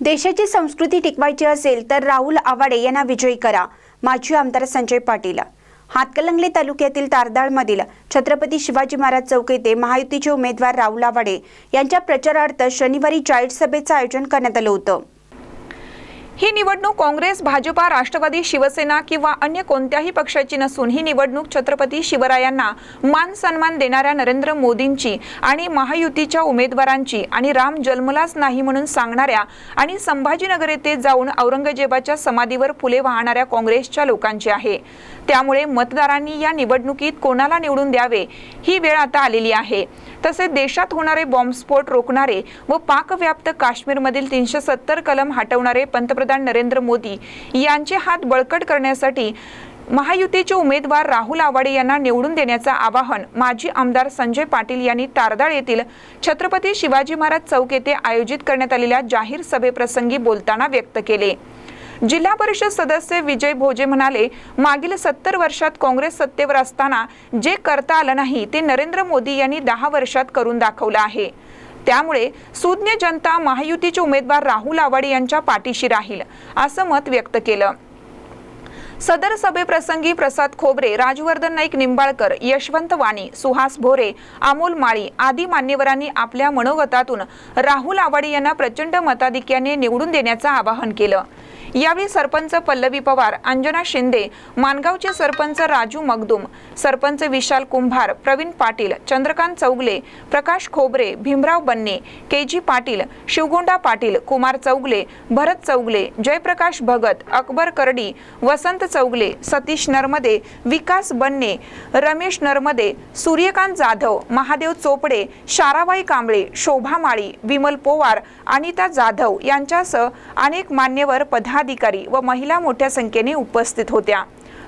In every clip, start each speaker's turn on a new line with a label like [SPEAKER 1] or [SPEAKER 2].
[SPEAKER 1] देशाची संस्कृती टिकवायची असेल तर राहुल आवाडे यांना विजयी करा. माजी आमदार संजय पाटील. हातकलंगले तालुक्यातील तारदाळमधील छत्रपती शिवाजी महाराज चौक येथे महायुतीचे उमेदवार राहुल आवाडे यांच्या प्रचारार्थ शनिवारी जाहीर सभेचं आयोजन करण्यात आलं होतं.
[SPEAKER 2] ही निवडणूक काँग्रेस भाजपा राष्ट्रवादी शिवसेना किंवा अन्य कोणत्याही पक्षाची नसून ही निवडणूक छत्रपती शिवरायांना मान सन्मान देणाऱ्या नरेंद्र मोदींची आणि महायुतीच्या उमेदवारांची आणि राम जन्मलाच नाही म्हणून सांगणाऱ्या आणि संभाजीनगर येथे जाऊन औरंगजेबाच्या समाधीवर फुले वाहणाऱ्या काँग्रेसच्या लोकांची आहे. त्यामुळे मतदारांनी या निवडणुकीत कोणाला निवडून द्यावे ही वेळ आता आलेली आहे. तसेच देशात होणारे बॉम्बस्फोट रोखणारे व पाकव्याप्त काश्मीरमधील तीनशे सत्तर कलम हटवणारे पंतप्रधान नरेंद्र मोदी यांचे हात बळकट करण्यासाठी महायुतीचे उमेदवार राहुल आवाडे यांना निवडून देण्याचं आवाहन माजी आमदार संजय पाटील यांनी तारदाळ येथील छत्रपती शिवाजी महाराज चौक येथे आयोजित करण्यात आलेल्या जाहीर सभेप्रसंगी बोलताना व्यक्त केले. जिल्हा परिषद सदस्य विजय भोजे म्हणाले मागील सत्तर वर्षात काँग्रेस सत्तेवर असताना जे करता आलं नाही ते नरेंद्र मोदी यांनी दहा वर्षात करून दाखवलं आहे. त्यामुळे सुज्ञ जनता महायुतीचे उमेदवार राहुल आवाडे यांच्या पाठीशी राहील असं मत व्यक्त केलं. सदर सभेप्रसंगी प्रसाद खोबरे राजवर्धन नाईक निंबाळकर यशवंत वाणी सुहास भोरे अमोल माळी आदी मान्यवरांनी आपल्या मनोगतातून राहुल आवाडे यांना प्रचंड मताधिक्याने निवडून देण्याचं आवाहन केलं. यावेळी सरपंच पल्लवी पवार अंजना शिंदे मानगावचे सरपंच राजू मगदुम सरपंच विशाल कुंभार प्रवीण पाटील चंद्रकांत चौगले प्रकाश खोबरे भीमराव बन्ने के जी पाटील शिवगोंडा पाटील कुमार चौगले भरत चौगले जयप्रकाश भगत अकबर करडी वसंत चौगले सतीश नर्मदे विकास बन्ने रमेश नर्मदे सूर्यकांत जाधव महादेव चोपडे शाराबाई कांबळे शोभा माळी विमल पोवार अनिता जाधव यांच्यासह अनेक मान्यवर पदाधिकारी व महिला मोठ्या संख्येने उपस्थित होत्या.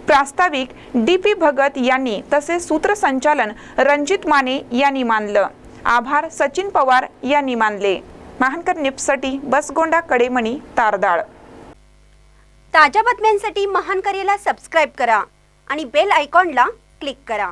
[SPEAKER 2] प्रास्ताविक डी पी भगत यांनी तसेच सूत्रसंचालन रणजित माने यांनी मानलं. आभार सचिन पवार यांनी मानले. महानकर निपसाठी बसगोंडा कडेमणी तारदाळ.
[SPEAKER 1] ताज्या बातम्यांसाठी महानकरेला सबस्क्राईब करा आणि बेल आयकॉनला क्लिक करा.